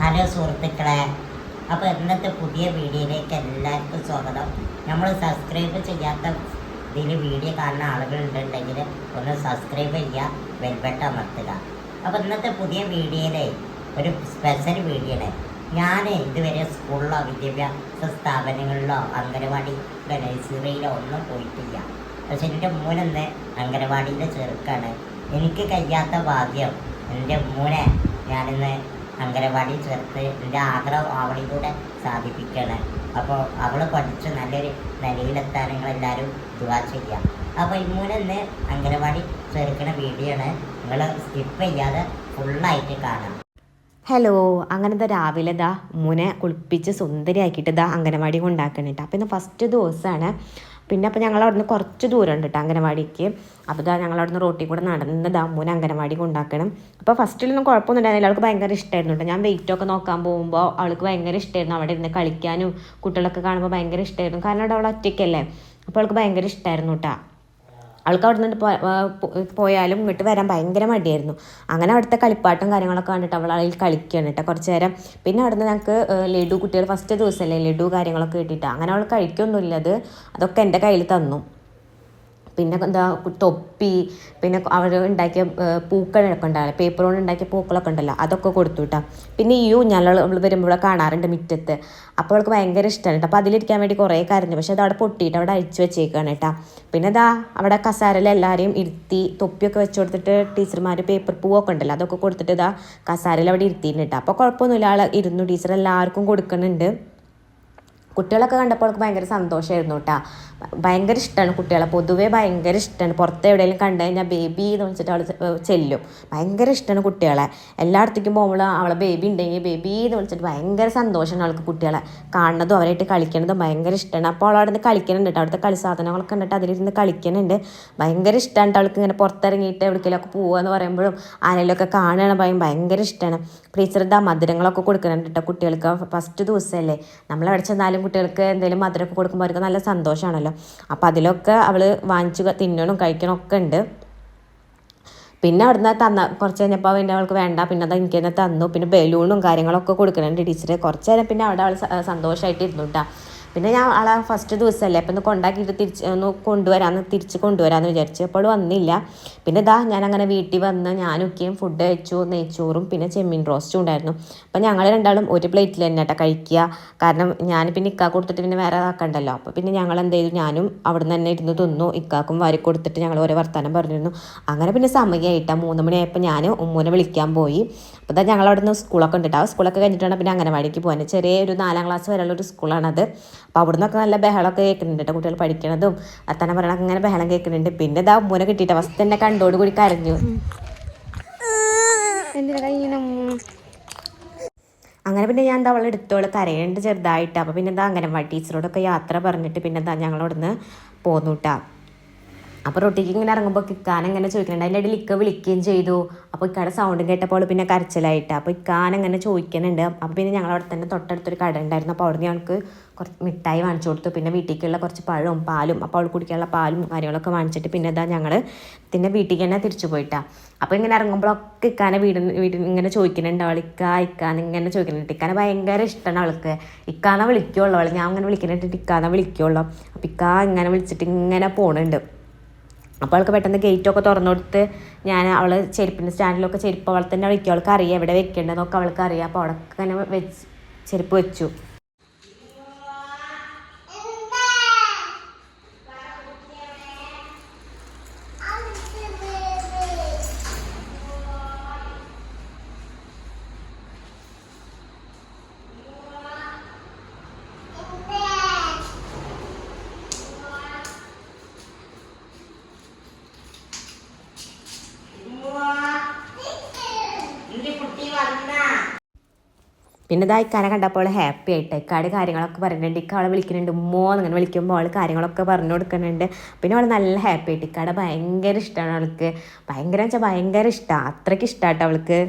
Hello സുഹൃത്തുക്കളെ. അപ്പോൾ ഇന്നത്തെ പുതിയ വീഡിയോയിലേക്ക് എല്ലാവർക്കും സ്വാഗതം. നമ്മൾ സബ്സ്ക്രൈബ് ചെയ്യാത്ത ഇതിൽ വീഡിയോ കാണുന്ന ആളുകളുണ്ടെങ്കിൽ ഒന്ന് സബ്സ്ക്രൈബ് ചെയ്യുക വെൽബട്ട അമർത്തുക. അപ്പോൾ ഇന്നത്തെ പുതിയ വീഡിയോയിലെ ഒരു സ്പെഷ്യൽ വീഡിയോ ഞാൻ ഇതുവരെ സ്കൂളിലോ വിദ്യാഭ്യാസ സ്ഥാപനങ്ങളിലോ അംഗനവാടി നഴ്സറിയിലോ ഒന്നും പോയിട്ടില്ല. പക്ഷെ എന്റെ മൂനെന്ന് അംഗനവാടിയിൽ ചെറുക്കാണ് എനിക്ക് കഴിയാത്ത ഭാഗ്യം എന്റെ മൂനെ ഞാനിന്ന് അംഗനവാടി ചേർത്ത് എന്റെ ആഗ്രഹം കൂടെ സാധിപ്പിക്കുകയാണ്. അപ്പോൾ അവൾ പഠിച്ച് നല്ലൊരു നിലയിലെത്താൻ നിങ്ങളെല്ലാവരും ദുവാ ചെയ്യാം. അപ്പോൾ ഇമ്മൂനെന്ന് അംഗനവാടി ചേർക്കുന്ന വീഡിയോ ആണ്. നിങ്ങൾ സ്കിപ്പ് ചെയ്യാതെ ഫുള്ളായിട്ട് കാണാം. ഹലോ അങ്ങനെ ദാ രാവിലെ ദാ മുനെ കുളിപ്പിച്ച് സുന്ദരിയാക്കിയിട്ട് ദാ അംഗനവാടി കൊണ്ടാക്കണിട്ട്. അപ്പോൾ ഇന്ന് ഫസ്റ്റ് ദിവസമാണ് പിന്നെ അപ്പോൾ ഞങ്ങൾ അവിടുന്ന് കുറച്ച് ദൂരം ഉണ്ട് കേട്ടോ അംഗനവാടിക്ക്. അപ്പോൾ ദാ ഞങ്ങൾ അവിടുന്ന് റോട്ടിൽ കൂടെ നടന്ന് ദാ മുനെ അംഗനവാടി കൊണ്ടാക്കണം. അപ്പോൾ ഫസ്റ്റിലൊന്നും കുഴപ്പമൊന്നും ഉണ്ടായിരുന്നില്ല. അവൾക്ക് ഭയങ്കര ഇഷ്ടമായിരുന്നു കേട്ടോ ഞാൻ വെയിറ്റ് ഒക്കെ നോക്കാൻ പോകുമ്പോൾ അവൾക്ക് ഭയങ്കര ഇഷ്ടമായിരുന്നു അവിടെ ഇരുന്ന് കളിക്കാനും കുട്ടികളൊക്കെ കാണുമ്പോൾ ഭയങ്കര ഇഷ്ടമായിരുന്നു കാരണം അവിടെ അവൾ ഒറ്റയ്ക്കല്ലേ. അപ്പോൾ അവൾക്ക് ഭയങ്കര ഇഷ്ടമായിരുന്നു കേട്ടോ അവൾക്ക് അവിടെ നിന്ന് പോയാലും ഇങ്ങോട്ട് വരാൻ ഭയങ്കര മടിയായിരുന്നു. അങ്ങനെ അവിടുത്തെ കളിപ്പാട്ടും കാര്യങ്ങളൊക്കെ കണ്ടിട്ട് അവൾ അതിൽ കളിക്കുകയാണ് കേട്ടോ കുറച്ച് നേരം. പിന്നെ അവിടുന്ന് ഞങ്ങൾക്ക് ലഡു കുട്ടികൾ ഫസ്റ്റ് ദിവസമല്ലേ ലഡു കാര്യങ്ങളൊക്കെ കിട്ടിയിട്ട് അങ്ങനെ അവൾ കഴിക്കൊന്നുമില്ല അത്. അതൊക്കെ എന്റെ കയ്യിൽ തന്നു. പിന്നെ എന്താ തൊപ്പി പിന്നെ അവർ ഉണ്ടാക്കിയ പൂക്കളൊക്കെ ഉണ്ടാവില്ല? പേപ്പർ കൊണ്ട് ഉണ്ടാക്കിയ പൂക്കളൊക്കെ ഉണ്ടല്ലോ അതൊക്കെ കൊടുത്തു കേട്ടോ പിന്നെ ഈ ഊഞ്ഞാലുകൾ അവൾ വരുമ്പോൾ കാണാറുണ്ട് മുറ്റത്ത്. അപ്പോൾ അവൾക്ക് ഭയങ്കര ഇഷ്ടമാണ് കേട്ടോ അപ്പോൾ അതിലിരിക്കാൻ വേണ്ടി കുറേ കരഞ്ഞു. പക്ഷെ അത് അവിടെ പൊട്ടിയിട്ട് അവിടെ അഴിച്ചു വെച്ചേക്കാണ് കേട്ടോ പിന്നെ ഇതാ അവിടെ കസാരയിൽ എല്ലാവരെയും ഇരുത്തി തൊപ്പിയൊക്കെ വെച്ച് കൊടുത്തിട്ട് ടീച്ചർമാർ പേപ്പർ പൂവൊക്കെ ഉണ്ടല്ലോ അതൊക്കെ കൊടുത്തിട്ട് ഇതാ കസാരയിൽ അവിടെ ഇരുത്തിയിട്ടുണ്ട് കേട്ടോ അപ്പോൾ കുഴപ്പമൊന്നുമില്ല. ആൾ ഇരുന്നു. ടീച്ചർ എല്ലാവർക്കും കൊടുക്കുന്നുണ്ട്. കുട്ടികളൊക്കെ കണ്ടപ്പോൾ അവൾക്ക് ഭയങ്കര സന്തോഷമായിരുന്നു കേട്ടോ. ഭയങ്കര ഇഷ്ടമാണ് കുട്ടികളെ. പൊതുവേ ഭയങ്കര ഇഷ്ടമാണ് പുറത്ത് എവിടെയെങ്കിലും കണ്ടു കഴിഞ്ഞാൽ ബേബി എന്ന് വിളിച്ചിട്ട് അവൾ ചെല്ലും. ഭയങ്കര ഇഷ്ടമാണ് കുട്ടികളെ. എല്ലായിടത്തേക്കും പോകുമ്പോൾ അവളെ ബേബി ഉണ്ടെങ്കിൽ ബേബി എന്ന് വിളിച്ചിട്ട് ഭയങ്കര സന്തോഷമാണ് അവൾക്ക് കുട്ടികളെ. കാണുന്നതും അവരായിട്ട് കളിക്കണതും ഭയങ്കര ഇഷ്ടമാണ് അപ്പോൾ അവൾ അവിടെ നിന്ന് കളിക്കുന്നുണ്ട് കേട്ടോ. അവിടുത്തെ കളി സാധനങ്ങളൊക്കെ കണ്ടിട്ട് അതിലിരുന്ന് കളിക്കുന്നുണ്ട്. ഭയങ്കര ഇഷ്ടമാണ് അവൾക്ക് ഇങ്ങനെ പുറത്തിറങ്ങിയിട്ട് എവിടേക്കെങ്കിലുമൊക്കെ പോകുക എന്ന് പറയുമ്പോഴും ആരെങ്കിലുമൊക്കെ കാണുകയാണ് ഭയം ഭയങ്കര ഇഷ്ടമാണ് ടീച്ചർ ഇതാ മധുരങ്ങളൊക്കെ കൊടുക്കുന്നുണ്ട് കേട്ടോ കുട്ടികൾക്ക്. ഫസ്റ്റ് ദിവസമല്ലേ. നമ്മൾ എവിടെ ചെന്നാലും കുട്ടികൾക്ക് എന്തെങ്കിലും മധുരമൊക്കെ കൊടുക്കുമ്പോൾ അവർക്ക് നല്ല സന്തോഷമാണല്ലോ. അപ്പോൾ അതിലൊക്കെ അവൾ വാങ്ങിച്ചു തിന്നണം കഴിക്കണം ഒക്കെ ഉണ്ട്. പിന്നെ അവിടുന്ന് തന്ന കുറച്ച് കഴിഞ്ഞപ്പോൾ പിന്നെ അവൾക്ക് വേണ്ട പിന്നെ അത് എനിക്ക് തന്നെ തന്നു. പിന്നെ ബലൂണും കാര്യങ്ങളൊക്കെ കൊടുക്കണുണ്ട് ടീച്ചർ കുറച്ച് നേരം പിന്നെ അവിടെ അവൾ സന്തോഷമായിട്ട് ഇരുന്നു കേട്ടോ പിന്നെ ഞാൻ ആളെ ഫസ്റ്റ് ദിവസമല്ലേ അപ്പം ഒന്ന് കൊണ്ടാക്കിയിട്ട് തിരിച്ച് ഒന്ന് കൊണ്ടുവരാമെന്ന് തിരിച്ച് കൊണ്ടുവരാമെന്ന് വിചാരിച്ചു. അപ്പോൾ വന്നില്ല. പിന്നെ ഇതാ ഞാൻ അങ്ങനെ വീട്ടിൽ വന്ന് ഞാനൊക്കെയും ഫുഡ് കഴിച്ചു നെയ്ച്ചോറും പിന്നെ ചെമ്മീൻ റോസ്റ്റും ഉണ്ടായിരുന്നു. അപ്പം ഞങ്ങൾ രണ്ടാളും ഒരു പ്ലേറ്റിൽ തന്നെ കേട്ടോ കഴിക്കുക. കാരണം ഞാൻ പിന്നെ ഇക്കാ കൊടുത്തിട്ട് പിന്നെ വേറെ ആക്കണ്ടല്ലോ അപ്പോൾ പിന്നെ ഞങ്ങൾ എന്ത് ചെയ്തു? ഞാനും അവിടെ നിന്ന് തന്നെ ഇരുന്ന് തിന്നു. ഇക്കാക്കും വാരി കൊടുത്തിട്ട് ഞങ്ങൾ ഓരോ വർത്തമാനം പറഞ്ഞിരുന്നു. അങ്ങനെ പിന്നെ സമയമായിട്ടാണ് മൂന്ന് മണിയായപ്പോൾ ഞാൻ ഉമ്മൂനെ വിളിക്കാൻ പോയി. അപ്പോൾ ഇതാ ഞങ്ങൾ അവിടെ നിന്ന് സ്കൂളൊക്കെ ഉണ്ട് ആ സ്കൂളൊക്കെ കഴിഞ്ഞിട്ടാണ് പിന്നെ അംഗനവാടിക്ക് പോകാൻ ചെറിയ ഒരു നാലാം ക്ലാസ് വരെയുള്ള ഒരു സ്കൂളാണത്. അപ്പോൾ അവിടെ നിന്നൊക്കെ നല്ല ബഹളമൊക്കെ കേൾക്കുന്നുണ്ട് കേട്ടോ കുട്ടികൾ പഠിക്കണതും. അത്തന്നെ പറയണൊക്കെ അങ്ങനെ ബഹളം കേൾക്കുന്നുണ്ട്. പിന്നെ ഇതാ മൂന കിട്ടിയിട്ട് അവസ്ഥ തന്നെ കണ്ടോട് കൂടി കരഞ്ഞു. അങ്ങനെ പിന്നെ ഞാൻ എന്താ അവളെ എടുത്തോളെ കരയുന്നുണ്ട് ചെറുതായിട്ട്. അപ്പോൾ പിന്നെ എന്താ അംഗനവാടി ടീച്ചറോടൊക്കെ യാത്ര പറഞ്ഞിട്ട് പിന്നെ എന്താ ഞങ്ങളവിടുന്ന് പോന്നു കേട്ടാ അപ്പോൾ റൊട്ടിക്ക് ഇങ്ങനെ ഇറങ്ങുമ്പോൾ കിക്കാൻ ഇങ്ങനെ ചോദിക്കുന്നുണ്ട്. അതിന്റെ ഇടയിൽ ഇക്ക വിളിക്കുകയും ചെയ്തു. അപ്പോൾ ഇക്കയുടെ സൗണ്ട് കേട്ടപ്പോൾ പിന്നെ കരച്ചിലായിട്ട്. അപ്പോൾ ഇക്കാൻ ഇങ്ങനെ ചോദിക്കുന്നുണ്ട്. അപ്പോൾ പിന്നെ ഞങ്ങൾ അവിടെ തന്നെ തൊട്ടടുത്തൊരു കട ഉണ്ടായിരുന്നു. അപ്പോൾ അവിടെ ഞങ്ങൾക്ക് കുറച്ച് മിഠായി വാങ്ങിച്ചു കൊടുത്തു. പിന്നെ വീട്ടിലേക്കുള്ള കുറച്ച് പഴവും പാലും അപ്പോൾ അവൾ കുടിക്കാനുള്ള പാലും കാര്യങ്ങളൊക്കെ വാങ്ങിച്ചിട്ട് പിന്നെ ഇതാ ഞങ്ങൾ പിന്നെ വീട്ടിലേക്ക് തന്നെ തിരിച്ചു പോയിട്ടാ. അപ്പോൾ ഇങ്ങനെ ഇറങ്ങുമ്പോഴൊക്കെ ഇക്കാനെ വീട് വീട്ടിൽ ഇങ്ങനെ ചോദിക്കുന്നുണ്ട്. അവൾ ഇക്ക ഇക്കാന്ന് ഇങ്ങനെ ചോദിക്കുന്നുണ്ട്. ഇക്കാനെ ഭയങ്കര ഇഷ്ടമാണ് അവൾക്ക്. ഇക്കാനെ വിളിക്കുള്ളൂ അവൾ ഞാൻ അങ്ങനെ വിളിക്കുന്നുണ്ട്. ഇക്കാനെ വിളിക്കുള്ളൂ. അപ്പോൾ ഇക്ക ഇങ്ങനെ വിളിച്ചിട്ട് ഇങ്ങനെ പോണുണ്ട്. അപ്പോൾ അവൾക്ക് പെട്ടെന്ന് ഗേറ്റൊക്കെ തുറന്നു കൊടുത്ത് ഞാൻ അവൾ ചെരുപ്പിന്റെ സ്റ്റാൻഡിലൊക്കെ ചെരുപ്പ് അവൾ തന്നെ വിളിക്കും അവൾക്ക് അറിയാം എവിടെ വെക്കേണ്ടതെന്നൊക്കെ അവൾക്ക് അറിയാം. അപ്പോൾ അവിടെ ഇങ്ങനെ വെച്ച് ചെരുപ്പ് വെച്ചു എന്റെ കുട്ടി വന്നാ പിന്നെ ഇതാ ഇക്കാനെ കണ്ടപ്പോൾ ഹാപ്പി ആയിട്ട് ഇക്കാട് കാര്യങ്ങളൊക്കെ പറയുന്നുണ്ട് ഇക്ക അവളെ വിളിക്കുന്നുണ്ട്. ഉമ്മോ അങ്ങനെ വിളിക്കുമ്പോൾ അവൾ കാര്യങ്ങളൊക്കെ പറഞ്ഞു കൊടുക്കുന്നുണ്ട്. പിന്നെ അവൾ നല്ല ഹാപ്പി ആയിട്ട് ഇക്കാടെ ഭയങ്കര ഇഷ്ടമാണ് അവൾക്ക്. ഭയങ്കര വെച്ചാൽ ഭയങ്കര ഇഷ്ടമാണ് അത്രയ്ക്ക് ഇഷ്ടമാട്ടോ അവൾക്ക്.